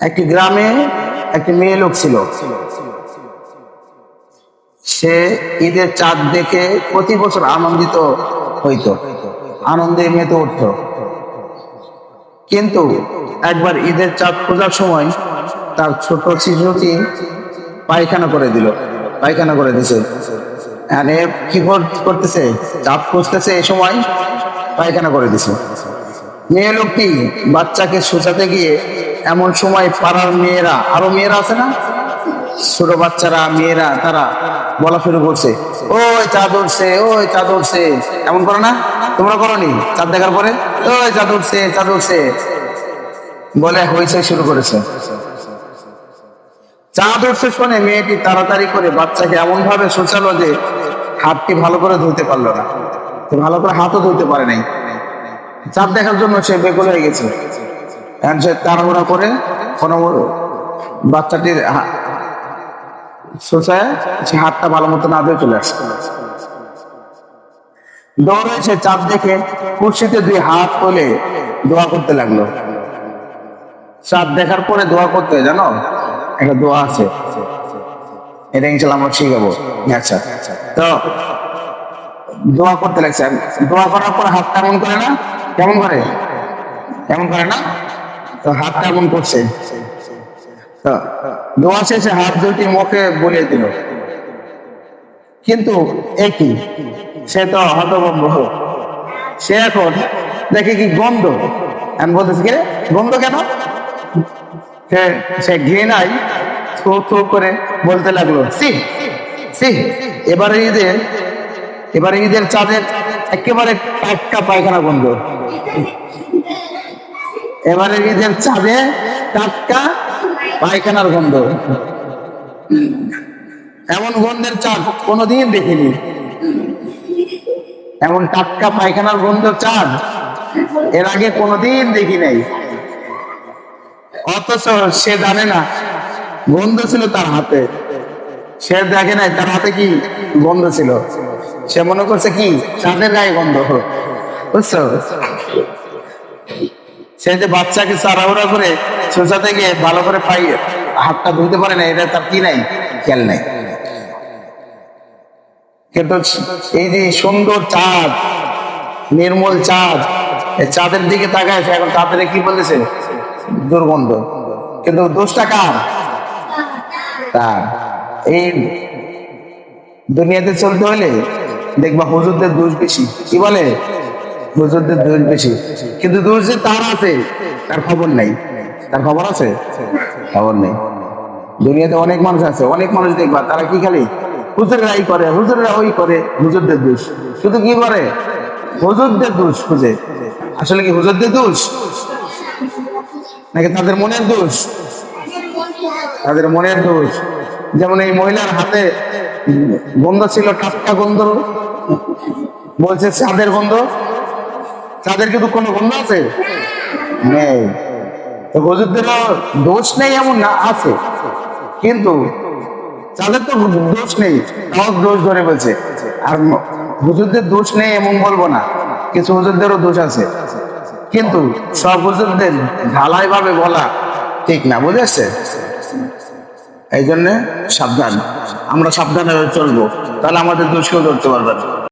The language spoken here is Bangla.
একটি গ্রামে একটি মেয়ে লোক ছিল। সে ঈদের চাঁদ দেখে প্রতি বছর আনন্দিত হইত। আনন্দে মেতে উঠত। কিন্তু একবার ঈদের চাঁদ খোঁজার সময় তার ছোট শিশুটি পায়খানা করে দিল, পায়খানা করে দিছে। কি কর- করতেছে? চাপ খুঁজতেছে এই সময় পায়খানা করে দিছে। মেয়ে লোকটি বাচ্চাকে শোষাতে গিয়ে এমন সময় পাড়ার মেয়েরা, আরও মেয়েরা আছে না? ছোট বাচ্চারা, মেয়েরা, তারা বলা শুরু করছে, ওই চাঁদ উঠছে ওই চাঁদ উঠছে এমন করো না? তোমরা করনি? চাঁদ দেখার পরে, ওই চাঁদ উঠছে চাঁদ উঠছে বলে হইচই শুরু করেছে। চাঁদ উঠছে শুনে মেয়েটি তাড়াতাড়ি করে বাচ্চাকে এমন ভাবে শোচালো যে হাতটি ভালো করে ধুতে পারল না। ভালো করে হাতও ধুতে পারে নাই। চাঁদ দেখার জন্য সে বেকুল হয়ে গেছে। এখন তাড়াহুড়া করে কোনো বাচ্চাটির সে হাতটা ভালো মতো না দিয়ে চলে আসে। দৌড়ে সে চাঁদ দেখে কুর্সিতে দুই হাত তোলে দোয়া করতে লাগল। চাঁদ দেখার পরে দোয়া করতে জানো? একটা দোয়া আছে। এটা ইনশাল্লাহ আমরা শিখাবো। আচ্ছা। তো দোয়া করতে লাগছে। দোয়া করার পর হাত কেমন করে না? কেমন করে? কেমন করে না? তো হাতটা এমন করছে? দোয়া শেষে হাত দুটি মুখে বলে দিল। কিন্তু একই সে তো হতভম্ব। সে এখন দেখে কি গন্ধ? আমি বলতেছি কি গন্ধ কেন? সে সে ঘৃণাই থু থু করে বলতে লাগল সি সি এবারে ঈদের এবারে ঈদের চাঁদের একেবারে টাটকা পায়খানা গন্ধ। এবারে ঈদের চাঁদে টাটকা পায়খানার গন্ধ। এমন গন্ধের চাঁদ কোনোদিন দেখিনি। এমন টাটকা পায়খানার গন্ধ চাঁদ এর আগে কোনোদিন দেখি নাই। অথচ সে জানে না, গন্ধ ছিল তার হাতে। সে দেখে নাই তার হাতে কি গন্ধ ছিল। সে মনে করছে কি, চাঁদের গায়ে গন্ধ। বুঝছ? সে যে বাচ্চাকে চারাউড়া করে শোষাতে গিয়ে ভালো করে পাই হাতটা ধুতে পারে না, এটা তার কি নাই? খেয়াল নাই। কিন্তু এই যে সুন্দর চাঁদ, নির্মল চাঁদ চাঁদের দিকে তাকায় এখন চাঁদের কি বলেছে দুর্গন্ধ। কিন্তু দোষটা কার? তার। এই দুনিয়াতে চলতে হলে দেখবা হুজুরদের দোষ বেশি। কি বলে? হুজুরদের দোষ বেশি। কিন্তু দোষ যে তার আছে, তার খবর নাই। তার খবর আছে? খবর নেই। দুনিয়াতে অনেক মানুষ আছে, অনেক মানুষ দেখবা, তারা কি খালি হুজুররা এই করে, হুজুররা ওই করে, হুজুরদের দোষ। শুধু কি করে? হুজুরদের দোষ খুঁজে। আসলে কি হুজুরদের দোষ? নাকি তাদের মনের দোষ? তাদের মনের দোষ। যেমন এই মহিলার হাতে গন্ধ ছিল, টাটকা গন্ধ। বলছে, চাঁদের গন্ধ। চাঁদের কিন্তু কোনো গন্ধ আছে? নেই। তো হুজুরদেরও দোষ নেই এমন না, আছে। কিন্তু তাদের তো দোষ নেই তাও দোষ ধরে বলছে আর হুজুরদের দোষ নেই এমন বলব না, কিছু হুজুরদেরও দোষ আছে। কিন্তু সব হুজুরদের ঢালাই ভাবে বলা ঠিক না বুঝেছে এই জন্যে সাবধান, আমরা সাবধানে চলবো, তাহলে আমাদের দোষকেও ধরতে পারবে না।